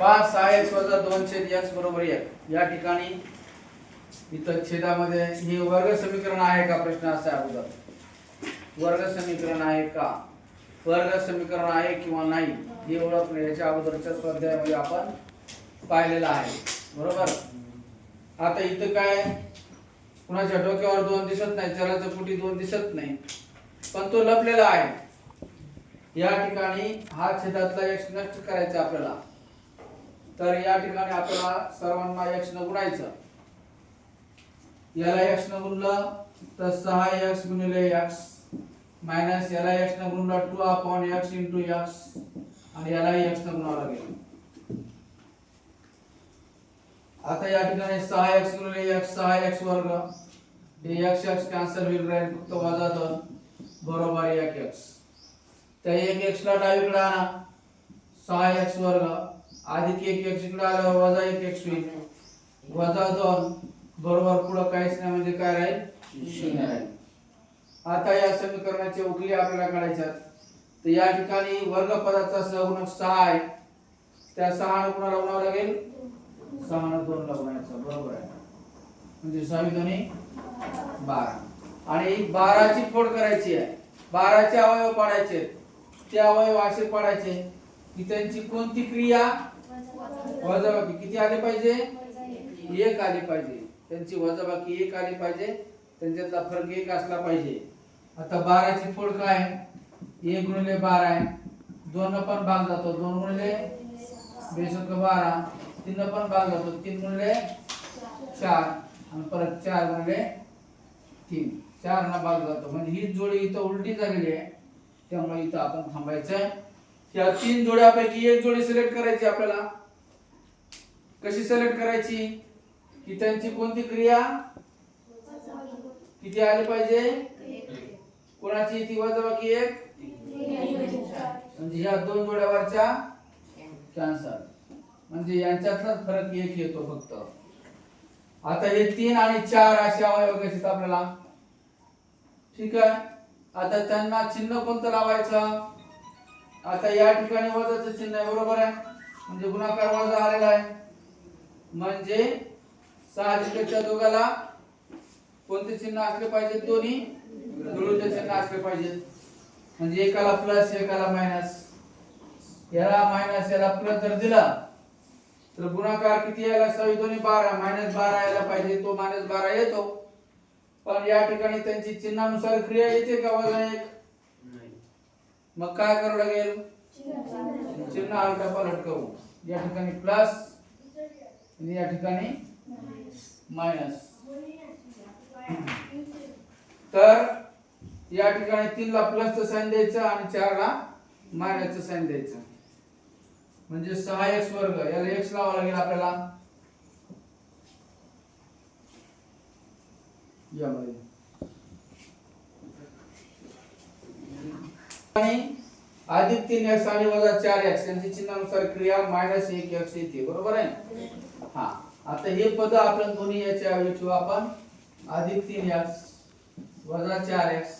पाच सहा एक्स वजा दोन छेद एक्स बरोबर एक. या ठिकाणी इथं छेदामध्ये हे वर्ग समीकरण आहे का प्रश्न असा अगोदर? वर्ग समीकरण आहे का? वर्ग समीकरण आहे किंवा नाही हे ओळखणे याच्या अगोदरच्या स्वाध्यायामध्ये आपण पाहिलेलं आहे. बरोबर? आता इथं काय? कुणाच्या डोक्यावर दोन दिसत नाही चलाचं कुठे दोन दिसत नाही. पण तो लपलेला आहे. या ठिकाणी हा छेदातला एक्स नष्ट करायचा आपल्याला. तर या ठिकाणी आपल्याला सर्वांना यक्ष न गुणायचं. याला यक्ष न गुणलं तर सहा यक्ष गुणिले यक्ष मायनस याला यक्ष न गुणला टू अपॉन यक्ष इंटू यक्ष आणि याला यक्ष न गुणावं लागेल. आता या ठिकाणी सहा एक्स गुणिले एक्स सहा एक्स वर्ग. हे एक्स एक्स कॅन्सल होईल राहील फक्त वजा दोन. बरोबर एक एक्स त्या एक एक्सला डावीकडे आणा. सहा एक्स वर्ग. आधी एक एक्स इकडे आल्यावर वजा एक एक्स होईल वजा दोन बरोबर पुढं काहीच नाही म्हणजे काय राहील? शून्य राहील. आता या समीकरणाचे उकली आपल्याला काढायच्यात तर या ठिकाणी वर्ग पदाचा सहगुणक सहा आहे. त्या सहा कुणाला गुणावं लागेल? सहा दोन लावण्याचा बरोबर आहे. म्हणजे सहावी दोन्ही बारा. आणि बाराची फोड करायची आहे. बाराचे अवयव पाडायचे आहेत. ते अवयव असे पाडायचे की त्यांची कोणती क्रिया वजाबाकी किती आले पाहिजे? एक आली पाहिजे. त्यांची वजाबाकी एक आली पाहिजे. त्यांच्यातला फरक एक असला पाहिजे. आता बाराची फोड काय? आहे? एक गुणिले बारा आहे. दोन पण भाग जातो. दोन गुणिले बेसक बारा. तीन पण भाग जातो. तीन गुणिले चार. आणि परत चार गुणिले तीन. चार ना भाग जातो. म्हणजे ही जोडी इथं उलटी झालेली आहे. त्यामुळे इथं आपण थांबायचं या तीन जोड्यापैकी एक जोडी सिलेक्ट करायची आपल्याला. कशी सिलेक्ट करायची? की त्यांची कोणती क्रिया? किती आली पाहिजे? कोणाची? ती वजाबाकी एक. म्हणजे ह्या दोन जोड्यावरच्या कॅन्सर म्हणजे यांच्यातलाच फरक एक येतो फक्त. आता हे तीन आणि चार असे अवयव कसे आपल्याला? ठीक आहे? आता त्यांना चिन्ह कोणतं लावायचं? आता या ठिकाणी वजाचं चिन्ह आहे बरोबर आहे? म्हणजे गुणाकार वजा आलेला आहे. म्हणजे साहजिकच्या दोघाला कोणते चिन्ह असले पाहिजेत दोन्ही विरुद्ध चिन्ह असले पाहिजेत म्हणजे एकाला प्लस एकाला मायनस याला मायनस याला प्लस जर दिला तर गुणाकार किती यायला? सहावी दोन्ही बारा. मायनस बारा यायला पाहिजे. तो मायनस बारा येतो. पण या ठिकाणी त्यांची चिन्हानुसार क्रिया येते का? वजा एक. मग काय करावं लागेल? चिन्ह आलटा पलट करू या ठिकाणी प्लस आणि या ठिकाणी मायनस तर या ठिकाणी तीन ला प्लसचं साईन द्यायचं आणि चार ला मायनसचं साईन द्यायचं. म्हणजे सहा एक्स वर्ग याला एक्स लावा लागेल आपल्याला. यामध्ये आणि अधिक तीन एक्स आणि वजा चार एक्स यांची चिन्हानुसार क्रिया मायनस एक एक्स येते. बरोबर आहे? हा. आता हे पद आपण दोन्ही याच्या ऐवजी ठेवू आपण अधिक तीन एक्स वजा चार एक्स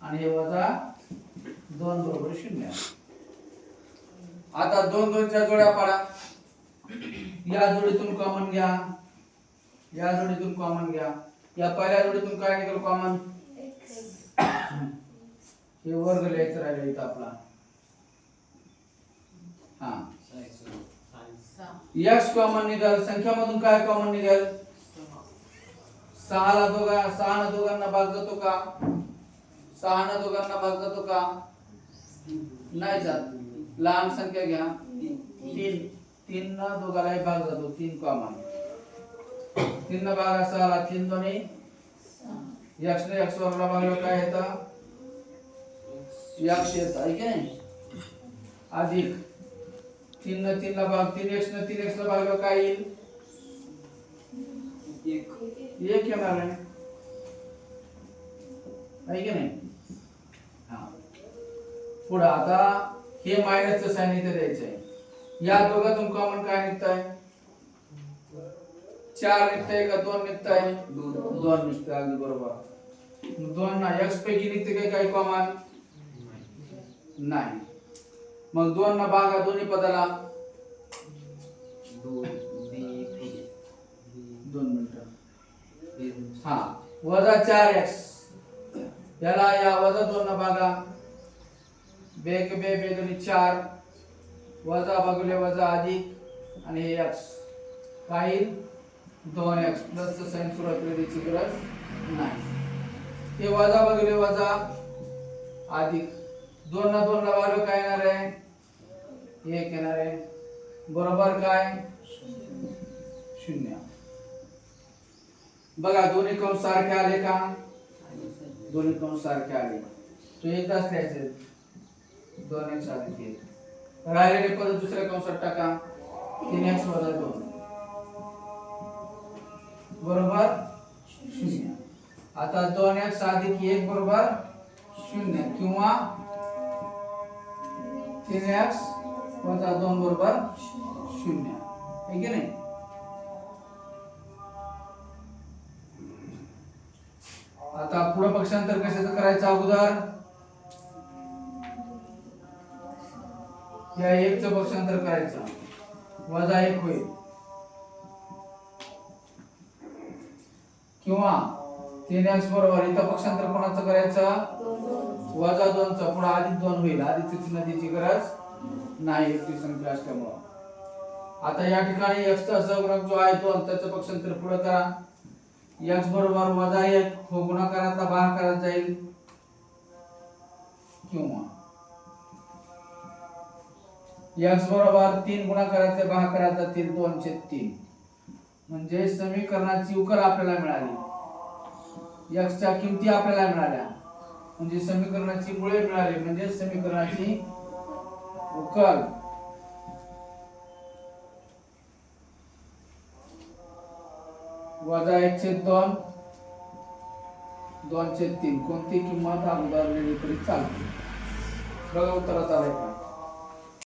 आणि हे वजा दोन बरोबर शून्य. आता दोन दोनच्या जोड्या पाडा. या जोडीतून कॉमन घ्या. या जोडीतून कॉमन घ्या. या पहिल्या जोडीतून काय निघेल कॉमन हे वर्ग लिहायचं राहिलं इथं आपला. हा. यक्स कॉमन निघाल संख्यामधून काय कॉमन निघाल सहाला दोघा सहा न दोघांना भाग जातो का? सहा न दोघांना भाग जातो का? नाही जात. लहान संख्या घ्या. तीन. तीन न दोघालाही भाग जातो. तीन कॉमन तीन न भाग सहाला तीन दोन्ही. यक्ष ने यक्ष वरला भागलं काय येतं? यक्ष येतं. आहे की नाही अधिक. तीन न तीन ला भाग तीन एक्स न तीन एक्स ला भागलं काय येईल? एक. येणार आहे. आहे की नाही? हा. पुढं आता हे मायनसचं इथे द्यायचं आहे. या दोघातून कॉमन काय निघतंय? चार निघतंय का? दोन निघतंय? दोन. निघतंय अगदी बरोबर. दोन ना. एक्स पैकी निघते काय काही कॉमन नाही. मग दोन ना भागा दोन्ही पदाला? दोन मिनिटं. हा. वजा चार एक्स याला या वजा दोन न भागा. बेक बे बे दोन्ही चार. वजा भागले वजा अधिक. आणि हे एक्स काही दोन एक्स प्लस साईन सुरुवातीला द्यायची गरज नाही हे वजा भागले वजा अधिक. दोन ना दोन आहे? एक येणार आहे. शून्य. बघा, दोन्ही कंस सारखे का? दोन्ही कंस सारखे आले. तो एकदाच लिहायचे. दोन एक सारखे. राहिलेले पद दुसऱ्या टाका. तीन एक्स वजा दोन. बरोबर? शून्य. आता दोन एक्स अधिक एक बरोबर? शून्य. किंवा तीन एक्स वजा दोन बरोबर शून्य. आहे की नाही? आता पुढं पक्षांतर कशाचं करायचं अगोदर? या एकचं पक्षांतर करायचं. वजा एक होईल. किंवा तीन एक्स बरोबर इथं पक्षांतर कोणाचं करायचं? वजा दोनचं पुढे अधिक दोन होईल. अधिक चिन्ह गरज नाही एकटी संख्या असल्यामुळं आता या ठिकाणी एक्सचा सहगुणक जो आहे दोन त्याचं पक्षांतर पुढे करा. एक्स बरोबर वजा एक हो गुणाकारातला भागाकारात जाईल. किंवा एक्स बरोबर तीन गुणाकाराचे भागाकारात जातील दोनशे तीन. म्हणजे समीकरणाची उकल आपल्याला मिळाली. एक्सच्या किमती आपल्याला मिळाल्या. म्हणजे समीकरणाची मुळे मिळाली. म्हणजे समीकरणाची उकल. वजा एकशे दोन. दोनशे तीन. कोणती किंमत अगोदर लिहिली तरी चालते? बघा उत्तराचा आहे का